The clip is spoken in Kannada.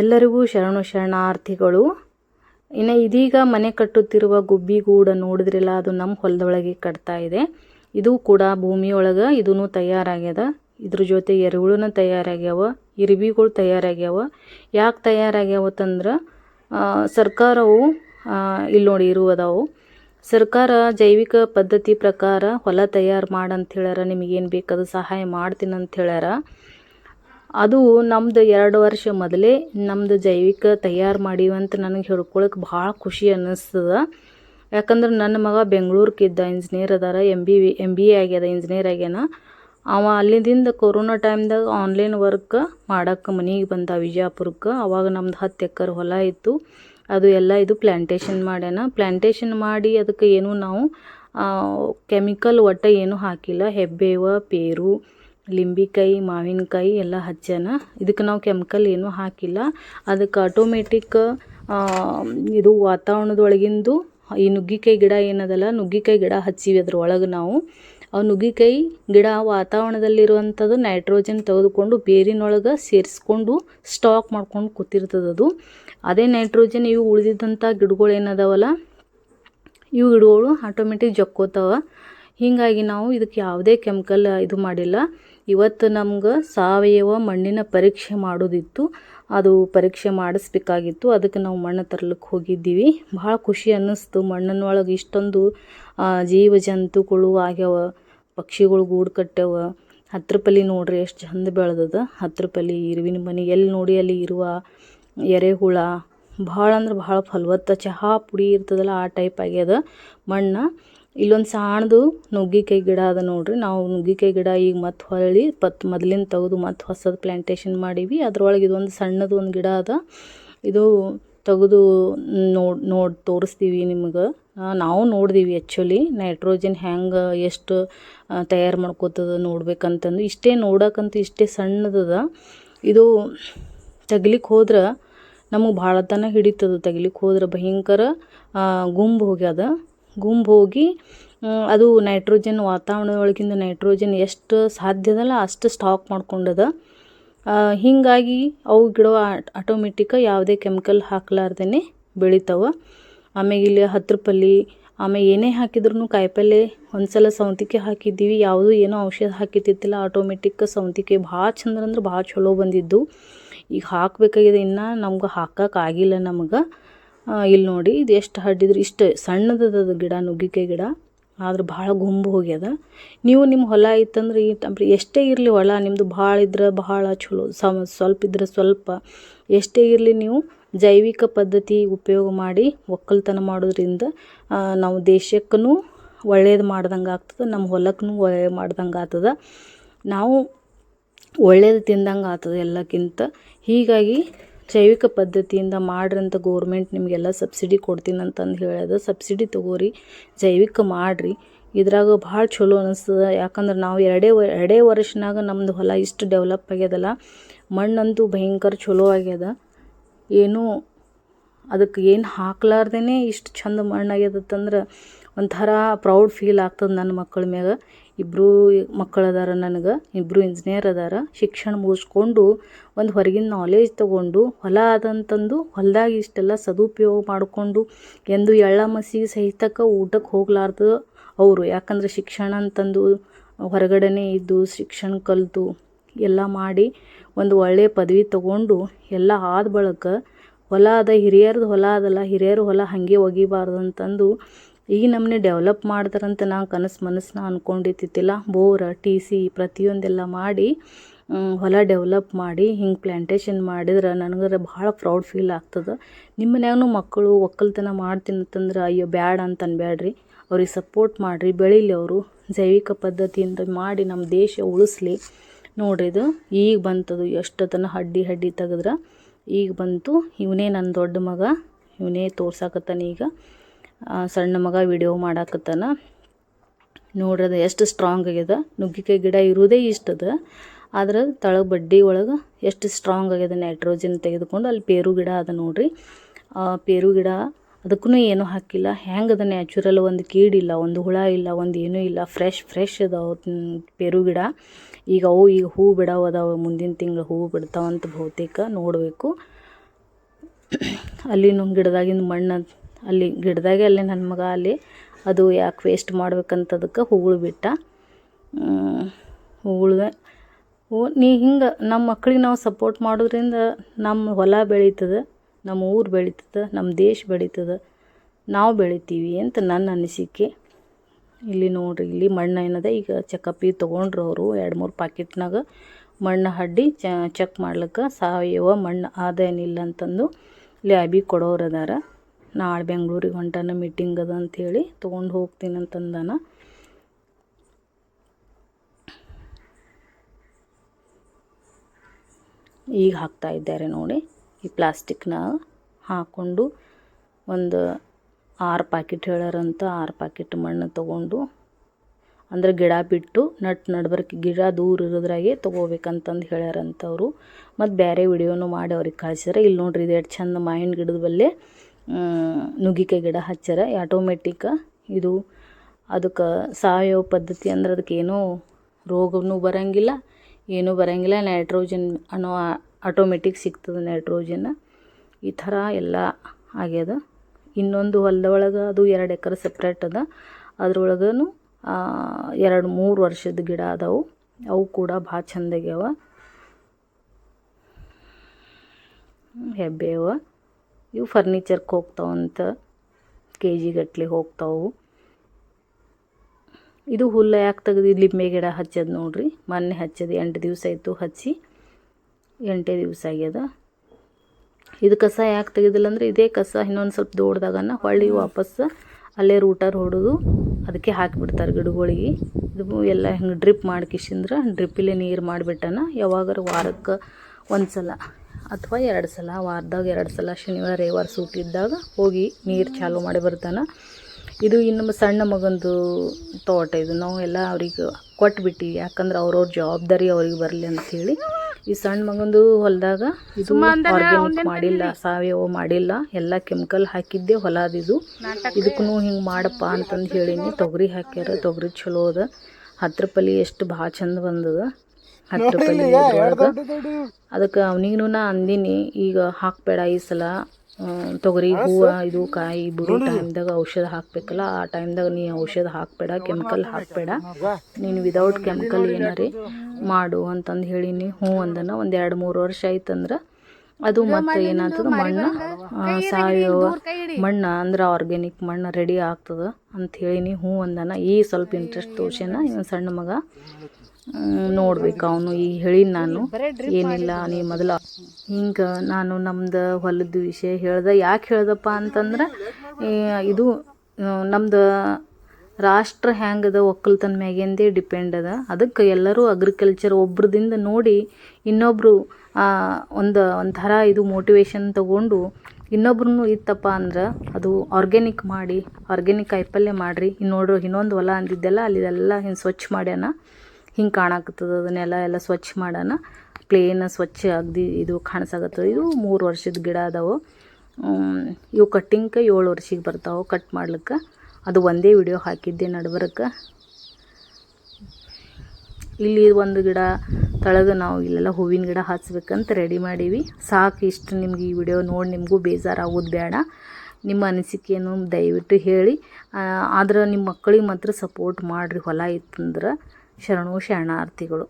ಎಲ್ಲರಿಗೂ ಶರಣು ಶರಣಾರ್ಥಿಗಳು. ಇನ್ನು ಇದೀಗ ಮನೆ ಕಟ್ಟುತ್ತಿರುವ ಗುಬ್ಬಿಗೂಡ ನೋಡಿದ್ರಲ್ಲ, ಅದು ನಮ್ಮ ಹೊಲದೊಳಗೆ ಕಟ್ತಾ ಇದೆ. ಇದು ಕೂಡ ಭೂಮಿಯೊಳಗೆ ಇದೂ ತಯಾರಾಗ್ಯದ. ಇದ್ರ ಜೊತೆ ಎರೆಹುಳುನ ತಯಾರಾಗ್ಯಾವ ಇರಿಬಿಗಳು ತಯಾರಾಗ್ಯಾವ. ಯಾಕೆ ತಯಾರಾಗ್ಯಾವತ್ತಂದ್ರೆ ಸರ್ಕಾರವು ಇಲ್ಲಿ ನೋಡಿ ಇರುವುದವು. ಸರ್ಕಾರ ಜೈವಿಕ ಪದ್ಧತಿ ಪ್ರಕಾರ ಹೊಲ ತಯಾರು ಮಾಡಂತ ಹೇಳ್ಯಾರ, ನಿಮಗೇನು ಬೇಕಾದ ಸಹಾಯ ಮಾಡ್ತೀನಿ ಅಂತ ಹೇಳ್ಯಾರ. ಅದು ನಮ್ದು ಎರಡು ವರ್ಷ ಮೊದಲೇ ನಮ್ದು ಜೈವಿಕ ತಯಾರು ಮಾಡೀವಂತ ನನಗೆ ಹೇಳ್ಕೊಳಕ್ಕೆ ಭಾಳ ಖುಷಿ ಅನ್ನಿಸ್ತದ. ಯಾಕಂದ್ರೆ ನನ್ನ ಮಗ ಬೆಂಗ್ಳೂರ್ಕಿದ್ದ ಇಂಜಿನಿಯರ್ ಅದಾರ M B M B A ಆಗ್ಯದ ಇಂಜಿನಿಯರ್ ಆಗ್ಯಾನ. ಅವ ಅಲ್ಲಿಂದ ಕೊರೋನಾ ಟೈಮ್ದಾಗ ಆನ್ಲೈನ್ ವರ್ಕ್ ಮಾಡೋಕ್ಕೆ ಮನೆಗೆ ಬಂದ ವಿಜಯಪುರಕ್ಕೆ ಅವಾಗ ನಮ್ದು ಹತ್ತು ಎಕರೆ ಹೊಲ ಇತ್ತು. ಅದು ಎಲ್ಲ ಇದು ಪ್ಲ್ಯಾಂಟೇಷನ್ ಮಾಡ್ಯಾನ. ಪ್ಲ್ಯಾಂಟೇಷನ್ ಮಾಡಿ ಅದಕ್ಕೆ ಏನು ನಾವು ಕೆಮಿಕಲ್ ಒಟ್ಟು ಏನೂ ಹಾಕಿಲ್ಲ. ಹೆಬ್ಬೇವ, ಪೇರು ಲಿಂಬೆಕಾಯಿ ಮಾವಿನಕಾಯಿ ಎಲ್ಲ ಹಚ್ಚಾನ. ಇದಕ್ಕೆ ನಾವು ಕೆಮಿಕಲ್ ಏನೂ ಹಾಕಿಲ್ಲ. ಅದಕ್ಕೆ ಆಟೋಮೆಟಿಕ್ ಇದು ವಾತಾವರಣದೊಳಗಿಂದು ಈ ನುಗ್ಗಿಕಾಯಿ ಗಿಡ ಏನದಲ್ಲ, ನುಗ್ಗಿಕಾಯಿ ಗಿಡ ಹಚ್ಚೀವಿ ಅದ್ರೊಳಗೆ ನಾವು. ಆ ನುಗ್ಗಿಕಾಯಿ ಗಿಡ ವಾತಾವರಣದಲ್ಲಿರುವಂಥದ್ದು ನೈಟ್ರೋಜನ್ ತೆಗೆದುಕೊಂಡು ಬೇರಿನೊಳಗೆ ಸೇರಿಸ್ಕೊಂಡು ಸ್ಟಾಕ್ ಮಾಡ್ಕೊಂಡು ಕೂತಿರ್ತದದು ಅದು. ನೈಟ್ರೋಜನ್ ಇವು ಉಳಿದಿದ್ದಂಥ ಗಿಡಗಳು ಏನದವಲ್ಲ ಇವು ಗಿಡಗಳು ಆಟೋಮೆಟಿಕ್ ಜಕ್ಕೋತಾವ. ಹೀಗಾಗಿ ನಾವು ಇದಕ್ಕೆ ಯಾವುದೇ ಕೆಮಿಕಲ್ ಇದು ಮಾಡಿಲ್ಲ. ಇವತ್ತು ನಮ್ಗೆ ಸಾವಯವ ಮಣ್ಣಿನ ಪರೀಕ್ಷೆ ಮಾಡೋದಿತ್ತು. ಅದು ಪರೀಕ್ಷೆ ಮಾಡಿಸ್ಬೇಕಾಗಿತ್ತು. ಅದಕ್ಕೆ ನಾವು ಮಣ್ಣು ತರ್ಲಿಕ್ಕೆ ಹೋಗಿದ್ದೀವಿ. ಭಾಳ ಖುಷಿ ಅನ್ನಿಸ್ತು. ಮಣ್ಣಿನೊಳಗೆ ಇಷ್ಟೊಂದು ಜೀವ ಜಂತುಗಳು ಆಗ್ಯಾವ. ಪಕ್ಷಿಗಳು ಗೂಡು ಕಟ್ಟ್ಯಾವ ಹತ್ರ ನೋಡ್ರಿ ಎಷ್ಟು ಚಂದ ಬೆಳೆದದ. ಹತ್ರ ಇರುವಿನ ಮನೆ ಎಲ್ಲಿ ನೋಡಿ ಅಲ್ಲಿ ಇರುವ ಎರೆಹುಳ. ಭಾಳ ಅಂದ್ರೆ ಭಾಳ ಫಲವತ್ತ ಚಹಾ ಪುಡಿ ಇರ್ತದಲ್ಲ ಆ ಟೈಪ್ ಆಗ್ಯದ ಮಣ್ಣು. ಇಲ್ಲೊಂದು ಸಣ್ಣದು ನುಗ್ಗಿಕಾಯಿ ಗಿಡ ಅದ ನೋಡ್ರಿ. ನಾವು ನುಗ್ಗಿಕಾಯಿ ಗಿಡ ಈಗ ಮತ್ತೆ ಹೊಳ್ಳಿ ಪತ್ ಮೊದಲಿಂದ ತೆಗೆದು ಮತ್ತೆ ಹೊಸದು ಪ್ಲ್ಯಾಂಟೇಷನ್ ಮಾಡೀವಿ. ಅದ್ರೊಳಗೆ ಇದೊಂದು ಸಣ್ಣದು ಒಂದು ಗಿಡ ಅದ. ಇದು ತೆಗೆದು ನೋಡಿ ನೋಡಿ ತೋರಿಸ್ತೀವಿ ನಿಮ್ಗೆ. ನಾವು ನೋಡಿದೀವಿ ಆ್ಯಕ್ಚುಲಿ ನೈಟ್ರೋಜನ್ ಹ್ಯಾಂಗೆ ಎಷ್ಟು ತಯಾರು ಮಾಡ್ಕೋತದ ನೋಡ್ಬೇಕಂತಂದು. ಇಷ್ಟೇ ನೋಡಕ್ಕಂತೂ ಇಷ್ಟೇ ಸಣ್ಣದದ ಇದು ತಗಲಿಕ್ಕೆ ಹೋದ್ರೆ ನಮಗೆ ಭಾಳ ತನ ಹಿಡಿತದ. ತೆಗಿಲಿಕ್ಕೆ ಹೋದ್ರೆ ಭಯಂಕರ ಗುಂಬು ಹೋಗ್ಯದ. ಗುಂಬು ಹೋಗಿ ಅದು ನೈಟ್ರೋಜನ್ ವಾತಾವರಣದೊಳಗಿಂದ ನೈಟ್ರೋಜನ್ ಎಷ್ಟು ಸಾಧ್ಯದಲ್ಲ ಅಷ್ಟು ಸ್ಟಾಕ್ ಮಾಡ್ಕೊಂಡದ. ಹೀಗಾಗಿ ಅವು ಗಿಡ ಆಟೋಮೆಟಿಕ ಯಾವುದೇ ಕೆಮಿಕಲ್ ಹಾಕ್ಲಾರ್ದೇ ಬೆಳಿತಾವೆ. ಆಮೇಲೆ ಇಲ್ಲಿ ಹತ್ರ ಪಲ್ಲಿ ಆಮೇಲೆ ಏನೇ ಹಾಕಿದ್ರೂ ಕಾಯಿಪಲ್ಲೆ ಒಂದು ಸಲ ಸೌಂತಿಗೆ ಹಾಕಿದ್ದೀವಿ, ಯಾವುದೂ ಏನೋ ಔಷಧ ಹಾಕಿತ್ತಿತ್ತಿಲ್ಲ ಆಟೋಮೆಟಿಕ್ ಸೌಂತಿಕೆ ಭಾಳ ಚಂದ ಅಂದ್ರೆ ಭಾಳ ಚಲೋ ಬಂದಿದ್ದು. ಈಗ ಹಾಕಬೇಕಾಗಿದೆ ಇನ್ನು, ನಮ್ಗೆ ಆಗಿಲ್ಲ ನಮ್ಗೆ. ಇಲ್ಲಿ ನೋಡಿ, ಇದು ಎಷ್ಟು ಹಡ್ಡಿದ್ರೆ, ಇಷ್ಟು ಸಣ್ಣದದ ಗಿಡ, ನುಗ್ಗಿಕಾಯಿ ಗಿಡ. ಆದ್ರೆ ಭಾಳ ಗುಂಬು ಹೋಗ್ಯದ. ನೀವು ನಿಮ್ಮ ಹೊಲ ಇತ್ತಂದ್ರೆ ಈ ಟಂಪ್ರಿ ಎಷ್ಟೇ ಇರಲಿ ಹೊಲ ನಿಮ್ಮದು ಭಾಳ ಇದ್ರೆ ಭಾಳ ಚಲೋ. ಸಮ ಸ್ವಲ್ಪ ಇದ್ರೆ ಸ್ವಲ್ಪ. ಎಷ್ಟೇ ಇರಲಿ ನೀವು ಜೈವಿಕ ಪದ್ಧತಿ ಉಪಯೋಗ ಮಾಡಿ ಒಕ್ಕಲ್ತನ ಮಾಡೋದ್ರಿಂದ ನಾವು ದೇಶಕ್ಕೂ ಒಳ್ಳೇದು ಮಾಡ್ದಂಗೆ ಆಗ್ತದೆ ನಮ್ಮ ಹೊಲಕ್ಕೂ ಒಳ್ಳೆ ಮಾಡ್ದಂಗೆ ಆಗ್ತದೆ. ನಾವು ಒಳ್ಳೇದು ತಿಂದಂಗೆ ಆಗ್ತದೆ ಎಲ್ಲಕ್ಕಿಂತ. ಹೀಗಾಗಿ ಜೈವಿಕ ಪದ್ಧತಿಯಿಂದ ಮಾಡ್ರಿ ಅಂತ ಗೋರ್ಮೆಂಟ್ ನಿಮಗೆಲ್ಲ ಸಬ್ಸಿಡಿ ಕೊಡ್ತೀನಿ ಅಂತಂದು ಹೇಳ್ಯದ ಸಬ್ಸಿಡಿ ತೊಗೋರಿ, ಜೈವಿಕ ಮಾಡಿರಿ. ಇದ್ರಾಗ ಭಾಳ ಚಲೋ ಅನಿಸ್ತದ. ಯಾಕಂದ್ರೆ ನಾವು ಎರಡೇ ವ, ಎರಡೇ ವರ್ಷನಾಗ ನಮ್ಮದು ಹೊಲ ಇಷ್ಟು ಡೆವಲಪ್ ಆಗ್ಯದಲ್ಲ, ಮಣ್ಣಂತೂ ಭಯಂಕರ ಚಲೋ ಆಗ್ಯದ. ಏನೂ ಅದಕ್ಕೆ ಏನು ಹಾಕ್ಲಾರ್ದೇ ಇಷ್ಟು ಚಂದ ಮಣ್ಣು ಆಗ್ಯದತ್ತಂದ್ರೆ ಒಂಥರ ಪ್ರೌಡ್ ಫೀಲ್ ಆಗ್ತದೆ ನನ್ನ ಮಕ್ಕಳ ಮ್ಯಾಗ. ಇಬ್ಬರು ಮಕ್ಕಳು ಅದಾರ ನನಗೆ ಇಬ್ಬರು ಇಂಜಿನಿಯರ್ ಅದಾರ. ಶಿಕ್ಷಣ ಮುಗಿಸ್ಕೊಂಡು ಒಂದು ಹೊರಗಿನ ನಾಲೆಜ್ ತಗೊಂಡು ಹೊಲ ಆದಂತಂದು ಹೊಲ್ದಾಗ ಇಷ್ಟೆಲ್ಲ ಸದುಪಯೋಗ ಮಾಡಿಕೊಂಡು ಎಂದು ಎಳ್ಳ ಮಸಿಗೆ ಸಹಿತಕ್ಕ ಊಟಕ್ಕೆ ಹೋಗ್ಲಾರ್ದು ಅವರು. ಯಾಕಂದ್ರೆ ಶಿಕ್ಷಣ ಅಂತಂದು ಹೊರಗಡೆನೆ ಇದ್ದು ಶಿಕ್ಷಣ ಕಲಿತು ಎಲ್ಲ ಮಾಡಿ ಒಂದು ಒಳ್ಳೆಯ ಪದವಿ ತಗೊಂಡು ಎಲ್ಲ ಆದ ಬಳಿಕ ಹೊಲ ಅದ ಹಿರಿಯರ್ದು ಹೊಲ ಅದಲ್ಲ ಹಿರಿಯರ ಹೊಲ ಹಾಗೆ ಒಗಿಬಾರ್ದು ಅಂತಂದು ಈ ನಮ್ಮನ್ನೇ ಡೆವಲಪ್ ಮಾಡ್ತಾರಂತ ನಾನು ಕನಸು ಮನಸ್ಸನ್ನ ಅಂದ್ಕೊಂಡಿದ್ದಿಲ್ಲ ಬೋರ ಟಿ ಸಿ ಪ್ರತಿಯೊಂದೆಲ್ಲ ಮಾಡಿ ಹೊಲ ಡೆವಲಪ್ ಮಾಡಿ, ಹಿಂಗೆ ಪ್ಲ್ಯಾಂಟೇಷನ್ ಮಾಡಿದ್ರೆ ನನಗರ ಭಾಳ ಪ್ರೌಡ್ ಫೀಲ್ ಆಗ್ತದೆ. ನಿಮ್ಮ ಮನ್ಯಾಗೂ ಮಕ್ಕಳು ಒಕ್ಕಲ್ತನ ಮಾಡ್ತೀನಿ ಅಂತಂದ್ರೆ ಅಯ್ಯೋ ಬ್ಯಾಡ ಅಂತ ಅನ್ಬೇಡ್ರಿ ಅವ್ರಿಗೆ ಸಪೋರ್ಟ್ ಮಾಡಿರಿ, ಬೆಳೀಲಿ ಅವರು. ಜೈವಿಕ ಪದ್ಧತಿಯಿಂದ ಮಾಡಿ ನಮ್ಮ ದೇಶ ಉಳಿಸ್ಲಿ. ನೋಡ್ರಿದು ಈಗ ಬಂತದು ಎಷ್ಟೊತ್ತನ ಹಡ್ಡಿ ಹಡ್ಡಿ ತೆಗೆದ್ರೆ. ಈಗ ಬಂತು, ಇವನೇ ನನ್ನ ದೊಡ್ಡ ಮಗ, ಇವನೇ ತೋರ್ಸಾಕತ್ತಾನ ಈಗ. ಸಣ್ಣ ಮಗ ವಿಡಿಯೋ ಮಾಡಾಕತ್ತಾನ. ನೋಡ್ರದ ಎಷ್ಟು ಸ್ಟ್ರಾಂಗ್ ಆಗ್ಯದ. ನುಗ್ಗಿಕಾಯಿ ಗಿಡ ಇರೋದೇ ಇಷ್ಟದ ಆದ್ರೆ ತಳಗೆ ಬಡ್ಡಿ ಒಳಗೆ ಎಷ್ಟು ಸ್ಟ್ರಾಂಗ್ ಆಗ್ಯದ ನೈಟ್ರೋಜನ್ ತೆಗೆದುಕೊಂಡು ಅಲ್ಲಿ ಪೇರು ಗಿಡ ಅದ ನೋಡ್ರಿ. ಪೇರು ಗಿಡ ಅದಕ್ಕೂ ಏನೂ ಹಾಕಿಲ್ಲ. ಹೆಂಗದ ನ್ಯಾಚುರಲ್ ಒಂದು ಕೀಡಿಲ್ಲ ಒಂದು ಹುಳ ಇಲ್ಲ, ಒಂದು ಏನೂ ಇಲ್ಲ. ಫ್ರೆಶ್ ಫ್ರೆಶ್ ಅದಾವ ಪೇರು ಗಿಡ. ಈಗ ಅವು ಈಗ ಹೂ ಬಿಡವು ಅದಾವ. ಮುಂದಿನ ತಿಂಗಳು ಹೂ ಬಿಡ್ತಾವಂತ ಬಹುತೇಕ ನೋಡಬೇಕು. ಅಲ್ಲಿನೂ ಗಿಡದಾಗಿಂದ ಮಣ್ಣು ಅಲ್ಲಿ ಗಿಡದಾಗೆ ಅಲ್ಲಿ ನನ್ನ ಮಗ ಅಲ್ಲಿ ಅದು ಯಾಕೆ ವೇಸ್ಟ್ ಮಾಡ್ಬೇಕಂತದಕ್ಕೆ ಹೂಗಳು ಬಿಟ್ಟ. ಹೂಗಳ್ಗೆ ಹೂ, ನೀ ಹಿಂಗೆ ನಮ್ಮ ಮಕ್ಳಿಗೆ ನಾವು ಸಪೋರ್ಟ್ ಮಾಡೋದ್ರಿಂದ ನಮ್ಮ ಹೊಲ ಬೆಳೀತದೆ, ನಮ್ಮ ಊರು ಬೆಳೀತದೆ, ನಮ್ಮ ದೇಶ ಬೆಳೀತದೆ, ನಾವು ಬೆಳಿತೀವಿ ಅಂತ ನನ್ನ ಅನಿಸಿಕೆ. ಇಲ್ಲಿ ನೋಡ್ರಿ, ಇಲ್ಲಿ ಮಣ್ಣು ಏನದ, ಈಗ ಚೆಕಪ್ಪಿ ತೊಗೊಂಡ್ರು ಅವರು ಎರಡು ಮೂರು ಪಾಕಿಟ್ನಾಗ ಮಣ್ಣು ಹಡ್ಡಿ ಚೆಕ್ ಮಾಡ್ಲಿಕ್ಕೆ ಸಾವಯವ ಮಣ್ಣು ಅದೇನಿಲ್ಲ ಅಂತಂದು ಲ್ಯಾಬಿಗೆ ಕೊಡೋರು ಅದಾರ. ನಾಳೆ ಬೆಂಗ್ಳೂರಿಗೆ ಹೊಂಟಾನ ಮೀಟಿಂಗ್ ಅದ ಅಂಥೇಳಿ ತೊಗೊಂಡು ಹೋಗ್ತೀನಿ ಅಂತಂದಾನ. ಈಗ ಹಾಕ್ತಾ ಇದ್ದಾರೆ ನೋಡಿ, ಈ ಪ್ಲಾಸ್ಟಿಕ್ನ ಹಾಕ್ಕೊಂಡು ಒಂದು ಆರು ಪ್ಯಾಕೆಟ್ ಹೇಳಾರಂತ, ಆರು ಪ್ಯಾಕೆಟ್ ಮಣ್ಣು ತೊಗೊಂಡು ಅಂದ್ರೆ ಗಿಡ ಬಿಟ್ಟು ನಟ್ ನಡ್ಬರ್ಕ ಗಿಡ ದೂರ ಇರೋದ್ರಾಗೆ ತೊಗೋಬೇಕಂತಂದು ಹೇಳ್ಯಾರಂತ ಅವರು ಮತ್ತು ಬೇರೆ ವಿಡಿಯೋನು ಮಾಡಿ ಅವ್ರಿಗೆ ಕಳ್ಸ್ಯಾರ. ಇಲ್ಲಿ ನೋಡ್ರಿ, ಇದು ಎಷ್ಟು ಚಂದ ಮಾವಿನ ಗಿಡದ ಬಲ್ಲೆ ನುಗ್ಗಿಕಾಯಿ ಗಿಡ ಹಚ್ಚಾರ. ಆಟೋಮೆಟಿಕ್ ಇದು ಅದಕ್ಕೆ ಸಾವಯವ ಪದ್ಧತಿ ಅಂದ್ರೆ ಅದಕ್ಕೆ ಏನೂ ರೋಗವೂ ಬರೋಂಗಿಲ್ಲ, ಏನೂ ಬರೋಂಗಿಲ್ಲ. ನೈಟ್ರೋಜನ್ ಅನ್ನೋ ಆಟೋಮೆಟಿಕ್ ಸಿಗ್ತದೆ ನೈಟ್ರೋಜನ್ ಈ ಥರ ಎಲ್ಲ ಆಗ್ಯದ. ಇನ್ನೊಂದು ಹೊಲ್ದೊಳಗೆ ಅದು ಎರಡು ಎಕರೆ ಸಪ್ರೇಟ್ ಅದ. ಅದ್ರೊಳಗೂ ಎರಡು ಮೂರು ವರ್ಷದ ಗಿಡ ಅದಾವು. ಅವು ಕೂಡ ಭಾಳ ಚಂದಾಗ್ಯಾವ. ಹೆಬ್ಬೇವ ಇವು ಫರ್ನಿಚರ್ಗೆ ಹೋಗ್ತಾವಂತ ಕೆ ಜಿ ಗಟ್ಲೆ ಹೋಗ್ತಾವು. ಇದು ಹುಲ್ಲು ಯಾಕೆ ತೆಗೆದು ಲಿಂಬೆ ಗಿಡ ಹಚ್ಚೋದು ನೋಡ್ರಿ. ಮೊನ್ನೆ ಹಚ್ಚೋದು ಎಂಟು ದಿವಸ ಆಯಿತು ಹಚ್ಚಿ ಎಂಟೇ ದಿವಸ ಆಗ್ಯದ. ಇದು ಕಸ ಯಾಕೆ ತೆಗೆದಿಲ್ಲ ಅಂದರೆ ಇದೇ ಕಸ ಇನ್ನೊಂದು ಸ್ವಲ್ಪ ದೊಡ್ಡದಾಗನ ಹೊಳ್ಳಿ ವಾಪಸ್ ಅಲ್ಲೇ ರೂಟರ್ ಹೊಡೆದು ಅದಕ್ಕೆ ಹಾಕಿಬಿಡ್ತಾರೆ ಗಿಡಗಳಿಗೆ. ಇದು ಎಲ್ಲ ಹಿಂಗೆ ಡ್ರಿಪ್ ಮಾಡ್ಕಿಸಿಂದ್ರೆ ಡ್ರಿಪ್ಪಲ್ಲೇ ನೀರು ಮಾಡಿಬಿಟ್ಟನ. ಯಾವಾಗಾರ ವಾರಕ್ಕೆ ಒಂದು ಸಲ ಅಥವಾ ಎರಡು ಸಲ ವಾರದಾಗ ಎರಡು ಸಲ ಶನಿವಾರ ರವಿವಾರ ಸೂಟಿದ್ದಾಗ ಹೋಗಿ ನೀರು ಚಾಲು ಮಾಡಿ ಬರ್ತಾನೆ. ಇದು ಇನ್ನು ಸಣ್ಣ ಮಗಂದು ತೋಟ ಇದು. ನಾವು ಎಲ್ಲ ಅವ್ರಿಗೆ ಕೊಟ್ಬಿಟ್ಟಿವಿ. ಯಾಕಂದ್ರೆ ಅವ್ರವ್ರ ಜವಾಬ್ದಾರಿ ಅವ್ರಿಗೆ ಬರಲಿ ಅಂಥೇಳಿ ಈ ಸಣ್ಣ ಮಗಂದು ಹೊಲದಾಗ ಇದು ಆರ್ಗ್ಯಾನಿಕ್ ಮಾಡಿಲ್ಲ ಸಾವಯವ ಮಾಡಿಲ್ಲ. ಎಲ್ಲ ಕೆಮಿಕಲ್ ಹಾಕಿದ್ದೆ ಹೊಲ ಇದು. ಇದಕ್ಕೂ ಹಿಂಗೆ ಮಾಡಪ್ಪ ಅಂತಂದು ಹೇಳೀನಿ. ತೊಗರಿ ಹಾಕ್ಯಾರ ತೊಗರಿ ಚಲೋ ಅದ. ಹತ್ತು ರೂಪಾಯಿ ಎಷ್ಟು ಭಾಳ ಚಂದ ಬಂದದ. ಹತ್ರ ರೂಪಾಯಿ ಅದಕ್ಕೆ ಅವನಿಗೂ ನಾ ಅಂದಿನಿ ಈಗ ಹಾಕಬೇಡ ಈ ಸಲ. ತೊಗರಿ ಹೂವು ಇದು ಕಾಯಿ ಬಿಡೋ ಟೈಮ್ದಾಗ ಔಷಧ ಹಾಕಬೇಕಲ್ಲ ಆ ಟೈಮ್ದಾಗ ನೀ ಔಷಧ ಹಾಕಬೇಡ ಕೆಮಿಕಲ್ ಹಾಕಬೇಡ? ನೀನು ವಿದೌಟ್ ಕೆಮಿಕಲ್ ಏನಾರಿ ಮಾಡು ಅಂತಂದು ಹೇಳೀನಿ. ಹ್ಞೂ ಅಂದನ ಒಂದು ಎರಡು ಮೂರು ವರ್ಷ ಆಯ್ತಂದ್ರೆ ಅದು ಮತ್ತೆ ಏನಾಗ್ತದೆ ಮಣ್ಣು ಸಾವಯವ ಮಣ್ಣು ಅಂದ್ರೆ ಆರ್ಗ್ಯಾನಿಕ್ ಮಣ್ಣು ರೆಡಿ ಆಗ್ತದೆ ಅಂತ ಹೇಳಿನಿ ಹ್ಞೂ ಅಂದನ. ಈ ಸ್ವಲ್ಪ ಇಂಟ್ರೆಸ್ಟ್ ತೋರ್ಸ್ಯಾನ ಇವನು ಸಣ್ಣ ಮಗ. ನೋಡ್ಬೇಕು ಅವನು ಈ ಹೇಳಿನ ನಾನು. ಏನಿಲ್ಲ ನೀ ಮೊದಲು ಹಿಂಗೆ ನಾನು ನಮ್ದು ಹೊಲದ ವಿಷಯ ಹೇಳ್ದೆ. ಯಾಕೆ ಹೇಳ್ದಪ್ಪ ಅಂತಂದ್ರೆ ಇದು ನಮ್ದು ರಾಷ್ಟ್ರ ಹೆಂಗದ ಒಕ್ಕಲ್ತನ ಮ್ಯಾಗಿಂದೇ ಡಿಪೆಂಡ್ ಅದ. ಅದಕ್ಕೆ ಎಲ್ಲರೂ ಅಗ್ರಿಕಲ್ಚರ್ ಒಬ್ರದಿಂದ ನೋಡಿ ಇನ್ನೊಬ್ಬರು ಒಂದು, ಒಂಥರ ಇದು ಮೋಟಿವೇಶನ್ ತಗೊಂಡು ಇನ್ನೊಬ್ರು ಇತ್ತಪ್ಪ ಅಂದ್ರೆ ಅದು ಆರ್ಗ್ಯಾನಿಕ್ ಮಾಡಿ ಆರ್ಗ್ಯಾನಿಕ್ ಕಾಯಿಪಲ್ಯ ಮಾಡಿರಿ. ನೋಡ್ರಿ ಇನ್ನೊಂದು ಹೊಲ ಅಂದಿದ್ದೆಲ್ಲ ಅಲ್ಲಿದೆಲ್ಲ ಹಿಂಗೆ ಸ್ವಚ್ಛ ಮಾಡ್ಯಾನ. ಹಿಂಗೆ ಕಾಣಕತ್ತದ ಅದನ್ನೆಲ್ಲ ಎಲ್ಲ ಸ್ವಚ್ಛ ಮಾಡ್ಯಾನ. ಪ್ಲೇನ್ ಸ್ವಚ್ಛ ಅಗ್ದಿ ಇದು ಕಾಣಿಸಾಕತ್ತದ. ಇದು ಮೂರು ವರ್ಷದ ಗಿಡ ಅದಾವು. ಇವು ಕಟ್ಟಿಂಗ್ಕೆ ಏಳು ವರ್ಷಕ್ಕೆ ಬರ್ತಾವೆ ಕಟ್ ಮಾಡ್ಲಿಕ್ಕೆ. ಅದು ಒಂದೇ ವಿಡಿಯೋ ಹಾಕಿದ್ದೆ ನಡ್ಬರಕ್ಕೆ ಇಲ್ಲಿ ಒಂದು ಗಿಡ, ತಳಗೆ ನಾವು ಇಲ್ಲೆಲ್ಲ ಹೂವಿನ ಗಿಡ ಹಚ್ಬೇಕಂತ ರೆಡಿ ಮಾಡೀವಿ. ಸಾಕು ಇಷ್ಟು ನಿಮ್ಗೆ ಈ ವಿಡಿಯೋ ನೋಡಿ, ನಿಮಗೂ ಬೇಜಾರಾಗೋದು ಬೇಡ. ನಿಮ್ಮ ಅನಿಸಿಕೆಯನ್ನು ದಯವಿಟ್ಟು ಹೇಳಿ. ಆದ್ರೆ ನಿಮ್ಮ ಮಕ್ಕಳಿಗೆ ಮಾತ್ರ ಸಪೋರ್ಟ್ ಮಾಡಿರಿ ಹೊಲ ಇತ್ತಂದ್ರೆ. ಶರಣು ಶರಣಾರ್ಥಿಗಳು.